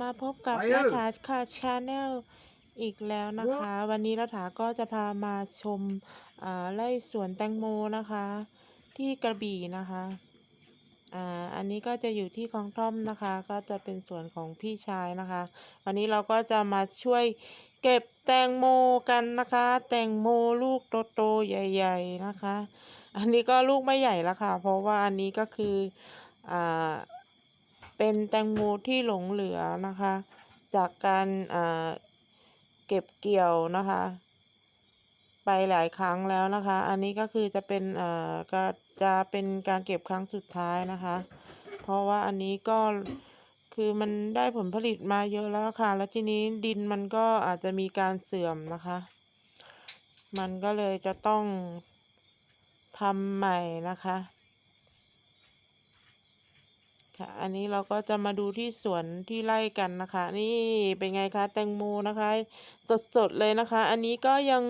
มาพบกับไปรัเอ้ยฐาคาชาแนลอีกแล้วนะคะ วันนี้รัฐาก็จะพามาชมอ่าไร่สวนแตงโมนะคะ ที่กระบี่นะคะอ่าอันนี้ก็จะอยู่ที่คลองท่อมนะคะ ก็จะเป็นสวนของพี่ชายนะคะ วันนี้เราก็จะมาช่วยเก็บแตงโมกันนะคะ แตงโมลูกโตๆใหญ่ ๆนะคะ อันนี้ก็ลูกไม่ใหญ่แล้วค่ะ เพราะว่าอันนี้ก็คืออ่า เป็นแตงโมที่หลงเหลือนะคะ จากการเก็บเกี่ยวนะคะ ไปหลายครั้งแล้วนะคะ อันนี้ก็คือจะเป็นอ่าก็จะเป็นการเก็บครั้งสุดท้ายนะคะ เพราะว่าอันนี้ก็คือมันได้ผลผลิตมาเยอะแล้วค่ะ แล้วทีนี้ดินมันก็อาจจะมีการเสื่อมนะคะ มันก็เลยจะต้องทำใหม่นะคะ ค่ะ อันนี้เราก็จะมาดูที่สวนที่ไร่กันนะคะ นี่เป็นไงคะแตงโมนะคะ สดๆเลยนะคะ อันนี้ก็ยัง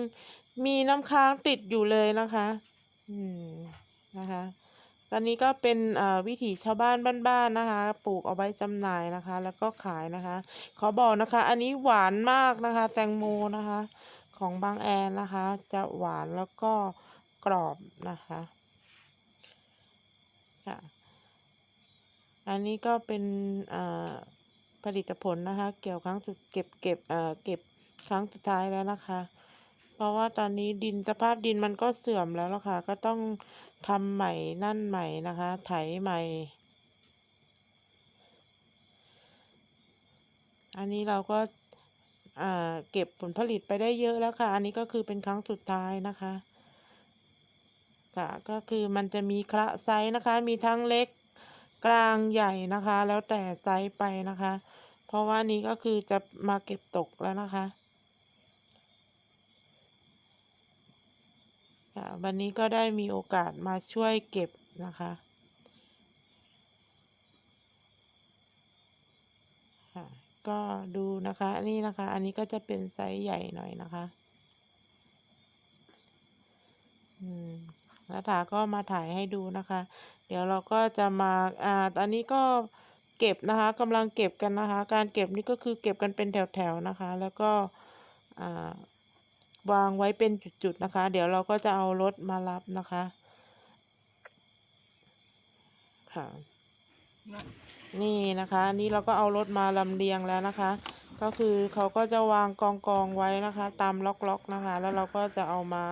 มีน้ำค้างติดอยู่เลยนะคะ อืมนะคะตอนนี้ก็เป็นอ่าวิถีชาวบ้านบ้านๆนะคะ ปลูกเอาไว้จำหน่ายนะคะ แล้วก็ขายนะคะ ขอบอกนะคะ อันนี้หวานมากนะคะ แตงโมนะคะ ของบางแอนนะคะ จะหวานแล้วก็กรอบนะคะค่ะ อันนี้ก็เป็นผลิตผลนะคะ เกี่ยวครั้งสุดเก็บเก็บเก็บครั้งสุดท้ายแล้วนะคะ เพราะว่าตอนนี้ดินสภาพดินมันก็เสื่อมแล้วล่ะค่ะ ก็ต้องทำใหม่นั่นใหม่นะคะ ไถใหม่ อันนี้เราก็เก็บผลผลิตไปได้เยอะแล้วค่ะ อันนี้ก็คือเป็นครั้งสุดท้ายนะคะ ค่ะ ก็คือมันจะมีคละไซส์นะคะ มีทั้งเล็ก กลางใหญ่นะคะ แล้วแต่ไซส์ไปนะคะ เพราะว่านี้ก็คือจะมาเก็บตกแล้วนะคะวันนี้ก็ได้มีโอกาสมาช่วยเก็บนะคะค่ะก็ดูนะคะนี่นะคะ อันนี้ก็จะเป็นไซส์ใหญ่หน่อยนะคะอืมแล้วถาก็มาถ่ายให้ดูนะคะ เดี๋ยวเราก็จะมาอ่าตอนนี้ก็เก็บนะคะกำลังเก็บกันนะคะ การเก็บนี่ก็คือเก็บกันเป็นแถวๆนะคะ แล้วก็อ่าวางไว้เป็นจุดๆนะคะ เดี๋ยวเราก็จะเอารถมารับนะคะค่ะนี่นะคะนี่เราก็เอารถมาลำเลียงแล้วนะคะ ก็คือเขาก็จะวางกองกองๆไว้นะคะ ตามล็อกๆนะคะ แล้วเราก็จะเอามา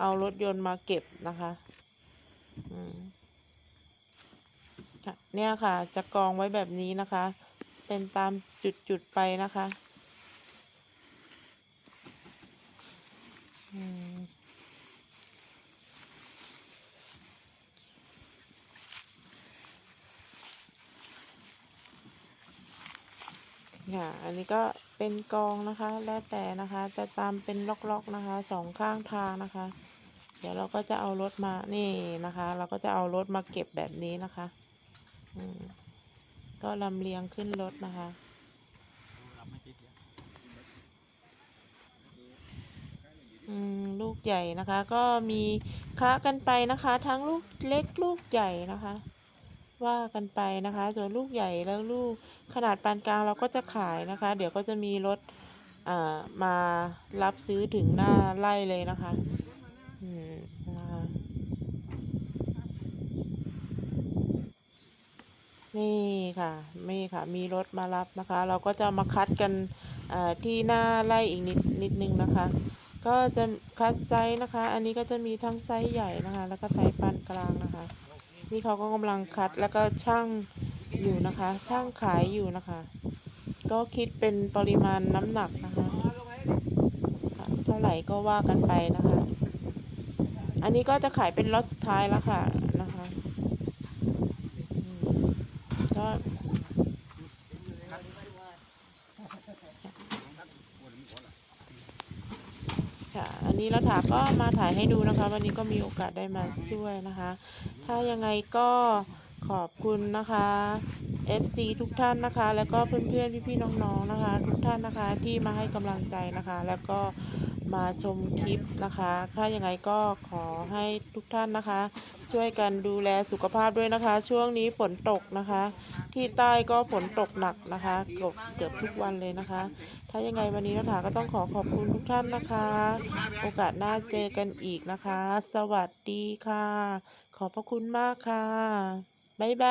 เอารถยนต์มาเก็บนะคะ อืม เนี่ยค่ะ จะกองไว้แบบนี้นะคะ เป็นตามจุดๆไปนะคะค่ะ อันนี้ก็เป็นกองนะคะ แล้วแต่นะคะ จะตามเป็นล็อกๆนะคะ สองข้างทางนะคะ เดี๋ยวเราก็จะเอารถมา นี่นะคะ เราก็จะเอารถมาเก็บแบบนี้นะคะ ก็ลำเลียงขึ้นรถนะคะอืมลูกใหญ่นะคะ ก็มีคละกันไปนะคะ ทั้งลูกเล็กลูกใหญ่นะคะ ว่ากันไปนะคะ ส่วนลูกใหญ่แล้วลูกขนาดปานกลางเราก็จะขายนะคะ เดี๋ยวก็จะมีรถอ่ามารับซื้อถึงหน้าไร่เลยนะคะ อืม นี่ค่ะนี่ค่ะมีรถมารับนะคะ เราก็จะมาคัดกันที่หน้าไล่อีกนิดนิดนึงนะคะ ก็จะคัดไซส์นะคะ อันนี้ก็จะมีทั้งไซส์ใหญ่นะคะ แล้วก็ไซส์ปานกลางนะคะ นี่เขาก็กำลังคัดแล้วก็ช่างอยู่นะคะ ช่างขายอยู่นะคะ ก็คิดเป็นปริมาณน้ำหนักนะคะค่ะเท่าไหร่ก็ว่ากันไปนะคะ อันนี้ก็จะขายเป็นล็อตสุดท้ายแล้วค่ะนะคะอืมก็ ค่ะ อันนี้เราถาก็มาถ่ายให้ดูนะคะ วันนี้ก็มีโอกาสได้มาช่วยนะคะ ถ้ายังไงก็ขอบคุณนะคะ FC ทุกท่านนะคะ แล้วก็เพื่อนๆพี่ๆน้องๆนะคะ ทุกท่านนะคะที่มาให้กำลังใจนะคะ แล้วก็ มาชมคลิปนะคะ ถ้ายังไงก็ขอให้ทุกท่านนะคะ ช่วยกันดูแลสุขภาพด้วยนะคะ ช่วงนี้ฝนตกนะคะ ที่ใต้ก็ฝนตกหนักนะคะเกือบเกือบทุกวันเลยนะคะ ถ้ายังไงวันนี้รัฐาก็ต้องขอขอบคุณทุกท่านนะคะ โอกาสหน้าเจอกันอีกนะคะ สวัสดีค่ะ ขอบพระคุณมากค่ะบ๊ายบาย